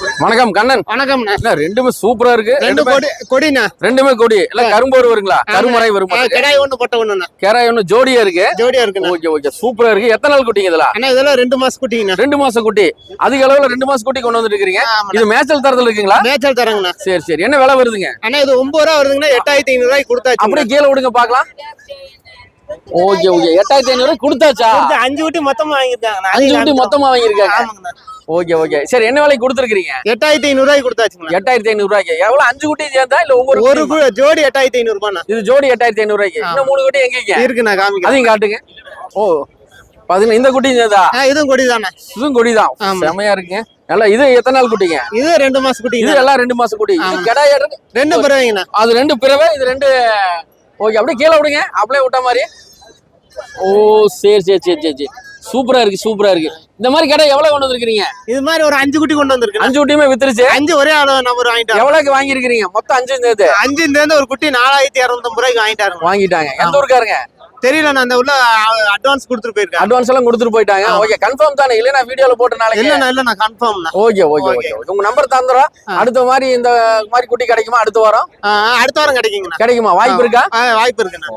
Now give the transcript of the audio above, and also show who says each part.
Speaker 1: வணக்கம் கண்ணன்.
Speaker 2: வணக்கம்ண்ணா
Speaker 1: என்ன ரெண்டுமே சூப்பரா இருக்கு.
Speaker 2: ரெண்டு கொடி கொடிண்ணா.
Speaker 1: ரெண்டுமே கொடி. இல்ல கரும்போர் வருங்களா? கருமறை வரும்?
Speaker 2: கிடாய் ஒண்ணு பொட்டை ஒண்ணுண்ணா
Speaker 1: கேராய் ஒண்ணு ஜோடியா இருக்கு.
Speaker 2: ஜோடியா இருக்குண்ணா.
Speaker 1: Okay okay. சூப்பரா இருக்கு. எத்தனை நாள் குட்டிங்க இதெல்லாம்?
Speaker 2: இதெல்லாம் ரெண்டு மாசம் குட்டிங்கண்ணா.
Speaker 1: ரெண்டு மாசம் குட்டி. அதிக அளவுல ரெண்டு மாசம் குட்டி கொண்டு
Speaker 2: ஆமாண்ணா.
Speaker 1: இது மேய்ச்சல் தரத்துல இருக்குங்களா?
Speaker 2: மேய்ச்சல் தரங்கண்ணா.
Speaker 1: சரி சரி. என்ன விலை வருதுங்க?
Speaker 2: அண்ணா இது ஒன்பது ரூபா வருதுங்கண்ணா. எட்டாயிரத்தி ஐநூறு ரூபாய்க்கு கொடுத்தாச்சு.
Speaker 1: அப்படியே கீழே விடுங்க பாக்கலாம் ஓகே ஓகே. எட்டாயிரத்தி ஐநூறு கொடுத்தாச்சா?
Speaker 2: அஞ்சு குட்டி மொத்தமா வாங்கியிருக்காங்கண்ணா.
Speaker 1: அஞ்சு குட்டி மொத்தமா வாங்கியிருக்காங்க.
Speaker 2: ஆமாங்கண்ணா.
Speaker 1: Okay okay. சரி என்ன விலைக்கு கொடுத்துருக்கீங்க
Speaker 2: எட்டாயிரத்தி ஐநூறு ரூபாய்க்கு கொடுத்தாச்சுங்கண்ணா.
Speaker 1: எட்டாயிரத்தி ஐநூறு ரூபாய்க்கு எவ்வளவு? அஞ்சு குட்டி சேர்ந்தா இல்ல ஒவ்வொரு
Speaker 2: ஒரு ஜோடி எட்டாயிரத்தி ஐநூறு ரூபாண்ணா
Speaker 1: இது ஜோடி எட்டாயிரத்தி ஐநூறு ரூபாய்க்கு இன்னும் மூணு குட்டி எங்க
Speaker 2: இருக்குண்ணா காமிக்கிறேன்.
Speaker 1: அதையும் காட்டுங்க. ஓ பாத்தீங்கன்னா இந்த குட்டி சேர்ந்தா
Speaker 2: இதுவும் கொடி தானே
Speaker 1: இதுவும் கொடிதான்.
Speaker 2: ஆமா.
Speaker 1: செமையா இருக்குங்க நல்லா இது எத்தனை நாள் குட்டிங்க?
Speaker 2: இது ரெண்டு மாசம்
Speaker 1: இது
Speaker 2: குட்டிங்க
Speaker 1: எல்லாம் ரெண்டு மாசம் குட்டி. இது. கெடாயா இருக்கு.
Speaker 2: ரெண்டு பறவைங்கண்ணா.
Speaker 1: அது ரெண்டு பிறவை இது ரெண்டு ஓகே அப்படியே கீழே விடுங்க. அப்படியே விட்ட மாதிரி. ஓ சரி சரி சரி சரி சரி. சூப்பரா இருக்கு சூப்பரா இருக்கு. இந்த மாதிரி கடை எவ்வளவு கொண்டு வந்திருக்கீங்க
Speaker 2: இது மாதிரி ஒரு அஞ்சு குட்டி கொண்டு வந்திருக்குண்ணா
Speaker 1: அஞ்சு குட்டியுமே வித்துருச்சு?
Speaker 2: அஞ்சு ஒரே அளவு நம்பர் வாங்கிட்டாங்க
Speaker 1: எவ்வளவுக்கு வாங்கியிருக்கிறீங்க? மொத்தம் அஞ்சு சேர்ந்து.
Speaker 2: அஞ்சு சேர்ந்து ஒரு குட்டி நாலாயிரத்தி இரநூத்தம்பது ரூபாய்க்கு வாங்கிட்டாருங்க.
Speaker 1: வாங்கிட்டாங்க. எந்த ஊருக்காருங்க?
Speaker 2: தெரியல நான் அந்த உள்ள அட்வான்ஸ் கொடுத்துட்டு போயிருக்கேன்.
Speaker 1: அட்வான்ஸ் எல்லாம் கொடுத்துட்டு போயிட்டாங்க. ஓகே கன்ஃபார்ம் தானே. இல்லைன்னா வீடியோல போட்ட நாளைக்கு
Speaker 2: இல்லண்ணா இல்லண்ணா கன்ஃபார்ம்ண்ணா
Speaker 1: ஓகே ஓகே
Speaker 2: Okay.
Speaker 1: ஓகே உங்க நம்பர் தந்துடும்
Speaker 2: ஆ.
Speaker 1: அடுத்த மாதிரி இந்த மாதிரி குட்டி கிடைக்குமா? அடுத்த வாரம்?
Speaker 2: அடுத்த வாரம் கிடைக்குங்கண்ணா.
Speaker 1: கிடைக்குமா? வாய்ப்பு இருக்கா?
Speaker 2: வாய்ப்பு இருக்குண்ணா.